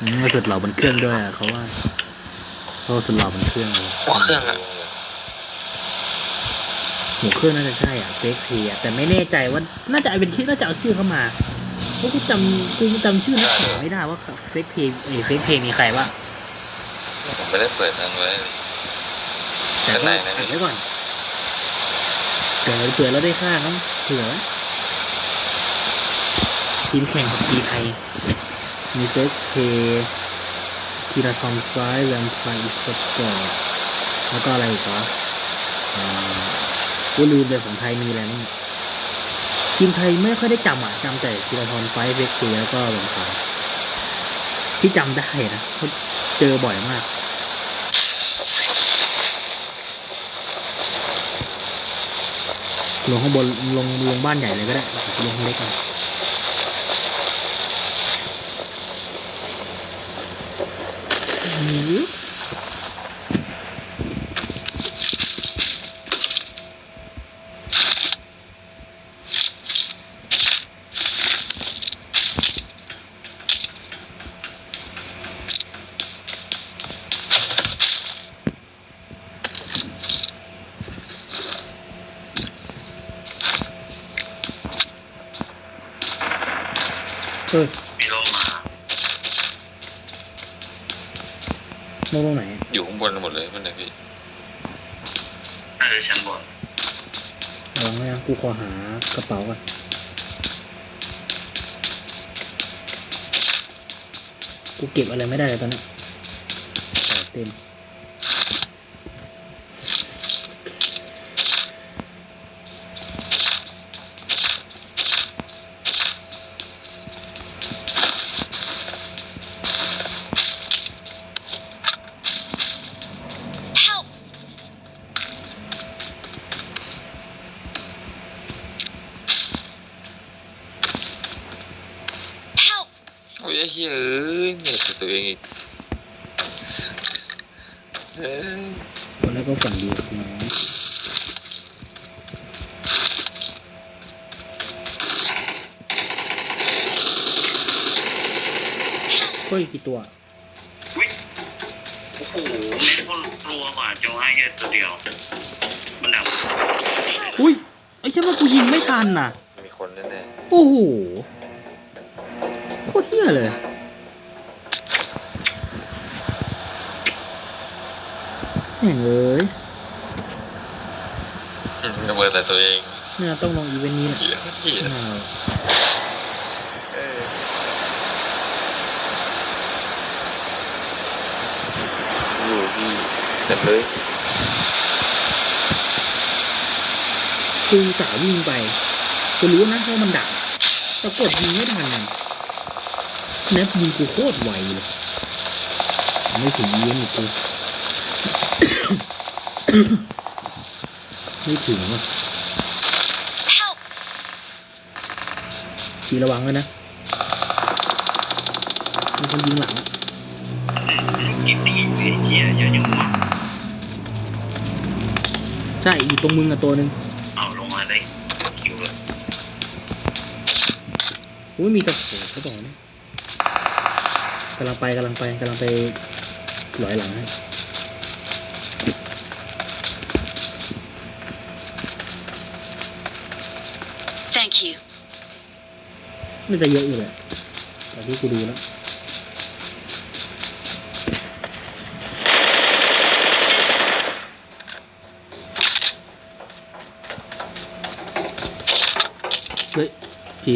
อืมมาสุดหล่อบนเครื่องด้วยอะเขาว่าเขาสุดหล่อบนเครื่องเลยหัวเครื่องอะหัวเครื่องน่าจะใช่อะเฟกเพย์แต่ไม่แน่ใจว่าน่าจะเป็นชื่อน่าจะเอาชื่อเข้ามาเพราะกูจำกูจำชื่อนักข่าวไม่ได้ว่าเฟกเพย์เอเฟกเพย์มีใครบ้างผมไม่ได้เปิดนั้นไว้เลยแต่ก็ข้างในนะอัดไว้ก่อนเกิดเผื่อเราได้ค่าเขาเผื่อไว้ทีมแข่งของทีไทย มีเฟกเพย์ทีราทอมไฟแวมไพร์สปอร์ตแล้วก็อะไรอีกวะอ่ากูลืมเลยของไทยมีอะไรบ้างทีมไทยไม่ค่อยได้จำอะจำแต่ทีราทอมไฟเฟกเพย์แล้วก็แวมไพร์ที่จำได้นะเพราเจอบ่อยมากลงข้างบนลงลงบ้านใหญ่เลยก็ได้ลงเล็กก่อน อื้อ เฮ้ย มีโลมา ลงตรงไหนอะอยู่ข้างบนหมดเลยมันเลยพี่น่าจะชั้นบนลองนะกูขอหากระเป๋าก่อนกูเก็บอะไรไม่ได้เลยตอนนี้กระเป๋าเต็ม โอ้ยไอ้เฮ้ยเอ้ยเนี่ยคือตัวเองอีก เอ้ยคนแรกก็ฝันดีกับน้องเฮ้ยกี่ตัววิโอ้โหเม็ดก็รัวกว่าโจให้แค่ตัวเดียว มันดับอุ้ยไอ้เช่นว่ากูยิงไม่ทันน่ะ มีคนแน่โอ้โหโคตรเฮี้ยเลย แม่งเอ้ยๆอืมระเบิดแต่ตัวเองเนี่ยต้องลงอีเวนต์นี้แหละเหี้ยเหี้ยอ้าวเอ้ยอยู่พี่เต็มเลยกูสาววิ่งไปกูรู้นะว่ามันดักแต่กดยิงไม่ทันอะแนบยิงกูโคตรไวเลย ไม่ถึงอีเวนต์อีกกู ไม่ถึงว่ะทีระวังไว้นะมีคนยิงหลังกินดีสิเฮียเยอะจังวะใช่อยู่ตรงมึงอะตัวหนึ่งเอาลงมาได้คิวเลยอุ้ยมีตะโขบเขาบอกเนี่ยกำลังไปกำลังไปกำลังไปหลอยหลังให้ น่าจะเยอะอยู่แหละแต่ที่กูดูแล้วเฮ้ยพี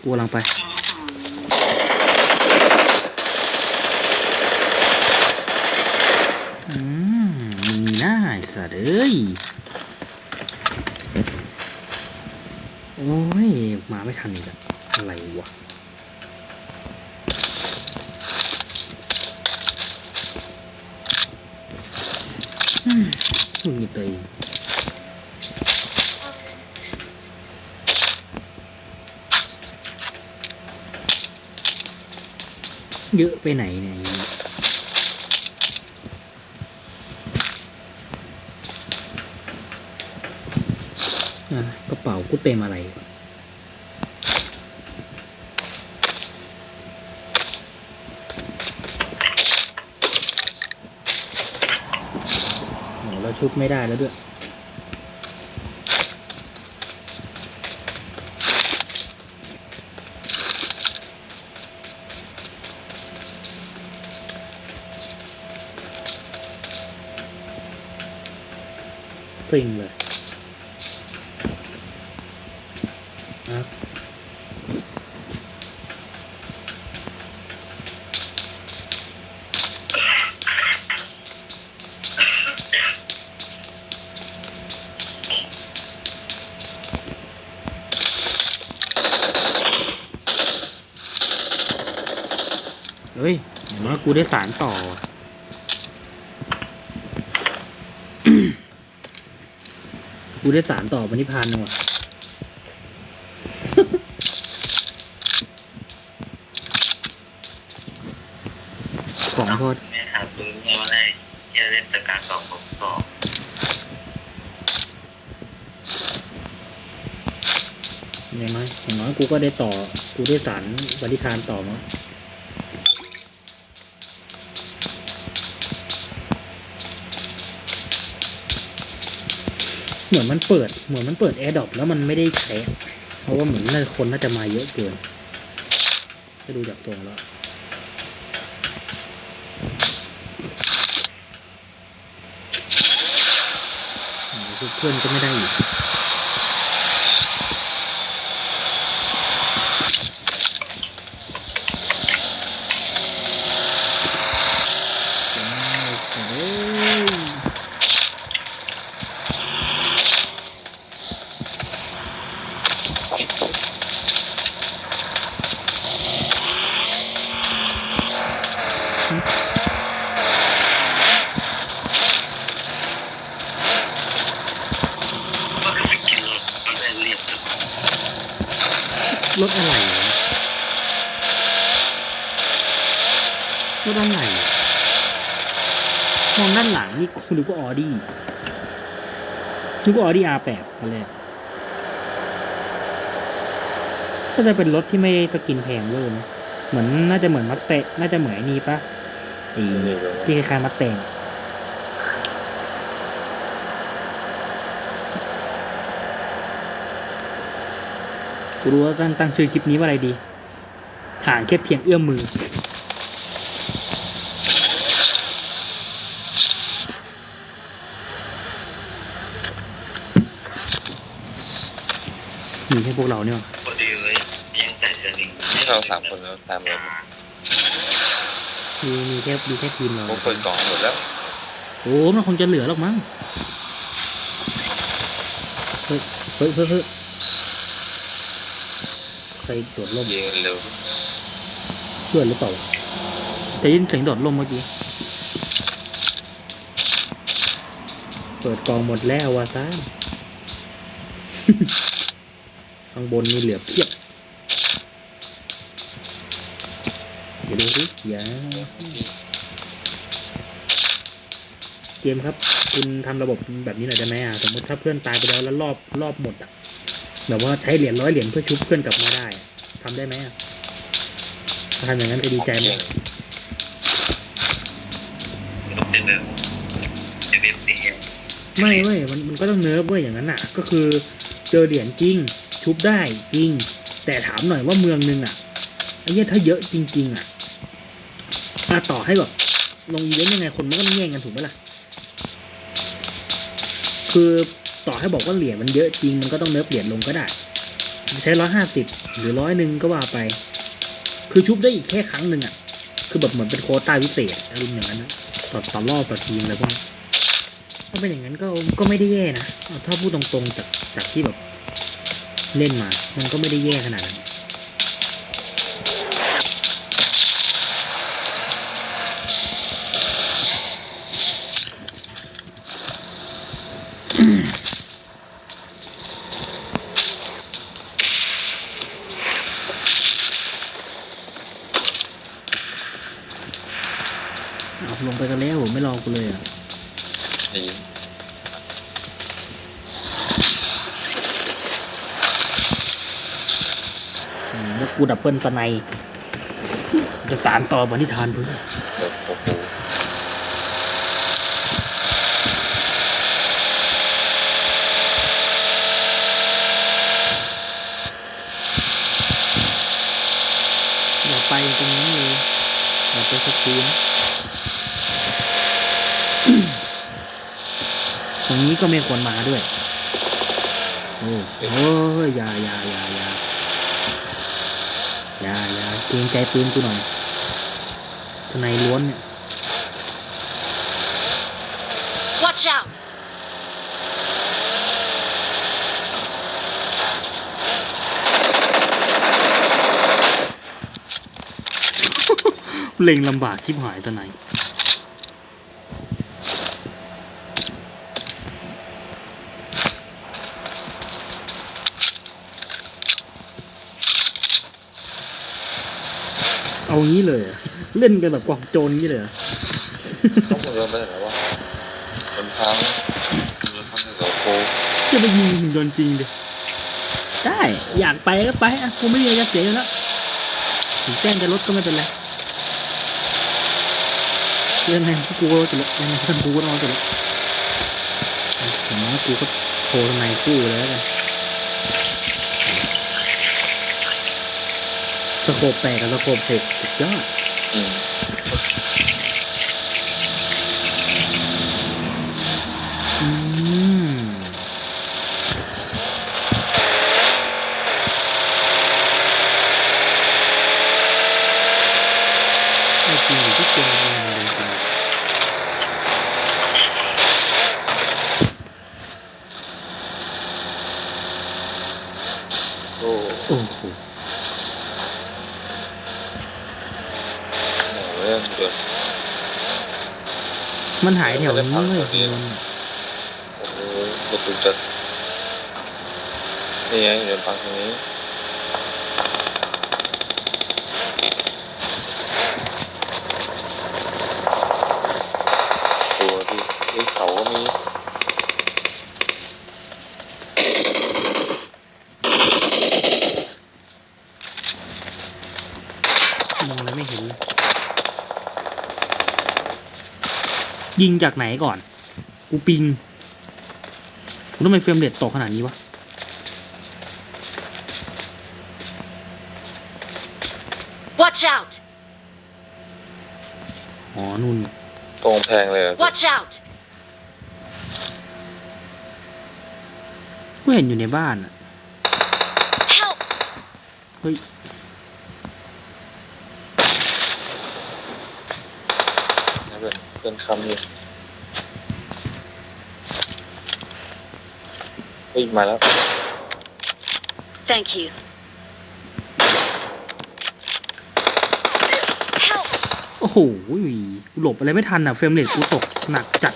กูกำลังไปอืมมีหน้าไอ้สัตว์เอ้ย โอ้ย มาไม่ ทันอีกอะอะไรวะอืมมึงมีเตยเยอะไปไหนเนี่ยกระเป๋ากูเต็มอะไร ราชุบไม่ได้แล้วด้วย สิ่งเลยอะ เฮ้ยอย่างน้อยกูได้สารต่อว่ะกูได้สารต่อปณิพานธ์ว่ะของโทษไม่หาปืนมาได้ที่จะเล่นสกาสองผมต่ออย่างน้อยอย่างน้อยกูก็ได้ต่อ กูได้สารปณิพานธ์ต่อมา เหมือนมันเปิด เหมือนมันเปิดแอร์ดรอปแล้วมันไม่ได้ใช้ เพราะว่าเหมือนน่าคนน่าจะมาเยอะเกิน จะดูจากตรงแล้วเพื่อนก็ไม่ได้อีก เฮ้ยก็คือสกินรถมันได้เรียบ รถอะไรวะรถอะไรมองด้านหลังนี่คุณดูก็ออดี้นึกว่าออดี้ R8 อะไรอะก็จะเป็นรถที่ไม่ได้สกินแพงเลยนะเหมือนน่าจะเหมือนมัสเตน่าจะเหมือนไอ้นี่ปะไอ้ที่คล้ายๆมัสแตง กูรู้ว่าตั้งตั้งชื่อคลิปนี้ว่าอะไรดีห่างแค่เพียงเอื้อมมือ มีแค่พวกเราเนี่ยพอดีเลยยังใส่สลิงนี่เราสามคนแล้วตามเลยมีมีแค่มีแค่ทีมเราพวกเปิดกล่องหมดแล้ว โอ้ มันคงจะเหลือหรอกมั้งเฮ้ยเฮ้ยเฮ้ยเฮ้ย ใครโดดร่มยิงเร็วเพื่อนหรือเปล่าแต่ยินเสียงโดดร่มเมื่อกี้ เปิดกล่องหมดแล้ววาซ่านข้างบนมีเหลือเพียบ เดี๋ยวดูสิอย่าเกมครับ คุณทำระบบแบบนี้หน่อยได้ไหมอะ สมมติถ้าเพื่อนตายไปแล้วแล้วรอบรอบหมดอะแบบว่าใช้เหรียญร้อยเหรียญเพื่อชุบเพื่อนกลับมาได้อะ ทำได้ไหมอะถ้าทำอย่างนั้นจะดีใจไหมเก่งมันจะเดินจะเดินตีไม่เว้ยมันมันก็ต้องเนิร์ฟเว้ยอย่างนั้นอะ ก็คือเจอเหรียญจริง ชุบได้จริง แต่ถามหน่อยว่าเมืองนึงอะไอ้เหี้ยถ้าเยอะจริง ๆ อะอะต่อให้แบบลงอีเวนต์ยังไงคนมันก็ต้องแย่งกันถูกไหมล่ะ คือต่อให้บอกว่าเหรียญมันเยอะจริงมันก็ต้องเนิร์ฟเหรียญลงก็ได้ ใช้ร้อยห้าสิบหรือร้อยหนึ่งก็ว่าไป คือชุบได้อีกแค่ครั้งหนึ่งอะ คือแบบเหมือนเป็นโค้ต้าพิเศษอารมณ์อย่างนั้นนะต่อต่อรอบต่อทีมอะไรพวกนี้ถ้าเป็นอย่างนั้นก็ก็ไม่ได้แย่นะเอาถ้าพูดตรงๆจากจากที่แบบเล่นมา มันก็ไม่ได้แย่ขนาดนั้น เอาลงไปกันแล้วไม่รอกูเลยอะนอืมแกูดับเบิลสไนด์จะสารต่อบันทิทานพื่นดี๋ยออย่าไปตรงนี้เลยอย่าไปสักทีนะ ตรงนี้ก็ไม่ควรมาด้วย โอ้โหอย่าอย่าอย่าอย่าอย่าอย่าเกรงใจปืนกูหน่อยทนายล้วนเนี่ย Watch out! เล็งลำบากชิบหายทนาย เอางี้เลยเหรอเล่นกันแบบกองโจรงี้เลยเหรอต้องมึงเดินไปไหนแล้ววะมันพังมันพังในโลโก้จะไปยิงหุ่นยนต์จริงดิได้อยากไปก็ไปอะกูไม่มีอะไรจะเสียอยู่แล้วถึงแจ้งจะลดก็ไม่เป็นไรยังไงกูก็ลดอยู่แล้วยังไงท่านกูก็ต้องลดอยู่แล้วอย่างน้อยกูก็โทรทนายคู่เลยแล้วกัน สโคปแปดกับสโคปเจ็ดสุดยอด อืม อืมไอ้จริงอยู่ที่เกมมันเลยจริง โอ้ โอ้โห โหเรื่องเกิด มันหายแถวนี้เลยโอ้โหกระตุกจัดนี่ไงเดี๋ยวพักตรงนี้ตัวที่ไอ้เขาก็มี มองอะไรไม่เห็นเลย ยิงจากไหนก่อน กูปิงกูทำไมเฟรมเรทตกขนาดนี้วะ Watch out! อ๋อนู่น ตรงแพงเลยอะ Watch out! กูเห็นอยู่ในบ้านอะ Help! เฮ้ย นะเพื่อนเพื่อนคำอยู่เฮ้ยมาแล้ว Thank you. Help! โอ้โหกูหลบอะไรไม่ทันอะ เฟรมเรทกูตกหนักจัด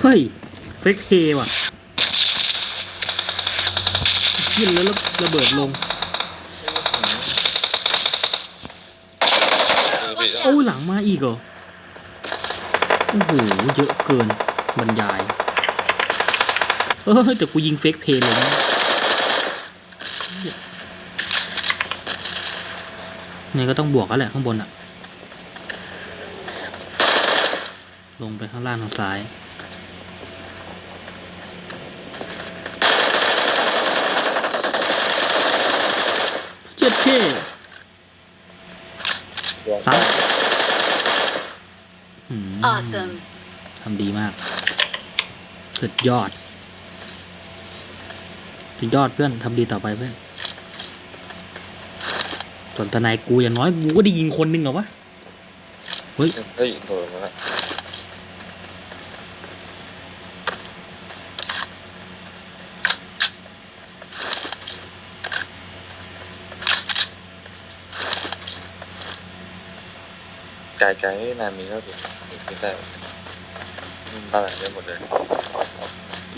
เฮ้ย เฟกเฮว่ะยินแล้วแล้วระเบิดลง โอ้หลังมาอีกเหรอ โอ้โห เยอะเกินบรรยาย เออแต่กูยิงเฟกเพย์เลยนะนี่ก็ต้องบวกแล้วแหละข้างบนอะลงไปข้างล่างทางซ้าย เจ็ดเท่ สามอืม Awesome. ทำดีมาก สุดยอด สุดยอดเพื่อนทำดีต่อไปเพื่อน ส่วนทนายกูอย่างน้อยกูก็ได้ยิงคนหนึ่งเหรอวะ เฮ้ยเฮ้ยโดดมาแล้ว ไกลๆนามีแล้วดิไม่ได้มันบ้านหลังได้หมดเลย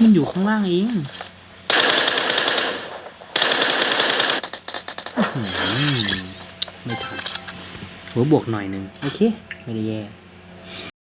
มันอยู่ข้างล่างเองอื้อหือไม่ทันหัวบวกหน่อยหนึ่งโอเค ไม่ได้แย่